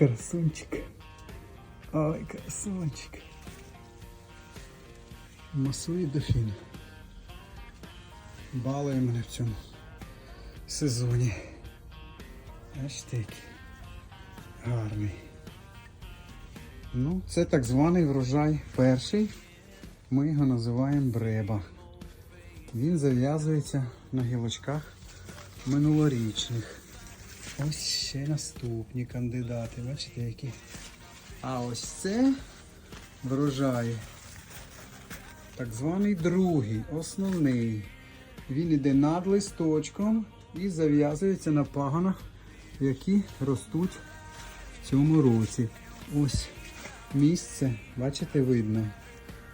красунчик. Ой, красунчик. Масує дофін. Балує мене в цьому сезоні. Аж такий. Гарний. Ну, це так званий врожай перший. Ми його називаємо бреба. Він зав'язується на гілочках минулорічних. Ось ще наступні кандидати. Бачите, які. А ось це врожай. Так званий другий, основний. Він іде над листочком і зав'язується на паганах, які ростуть в цьому році. Ось місце, бачите, видно.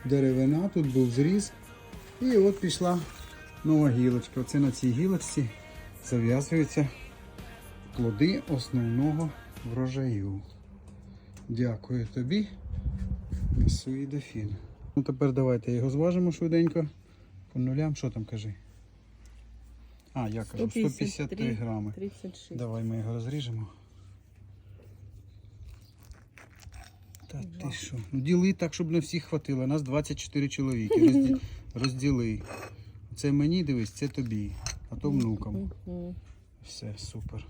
Деревина, тут був зріз. І от пішла нова гілочка. Оце на цій гілочці зав'язуються плоди основного врожаю. Дякую тобі, Місуї Дофін. Ну тепер давайте його зважимо швиденько. По нулям, що там кажи? А, я кажу 153 грами. 36. Давай ми його розріжемо. Та ти що? Ну діли так, щоб на всіх хватило. Нас 24 чоловіки. Розді... Розділи. Це мені дивись, це тобі, а то внукам. Все, супер.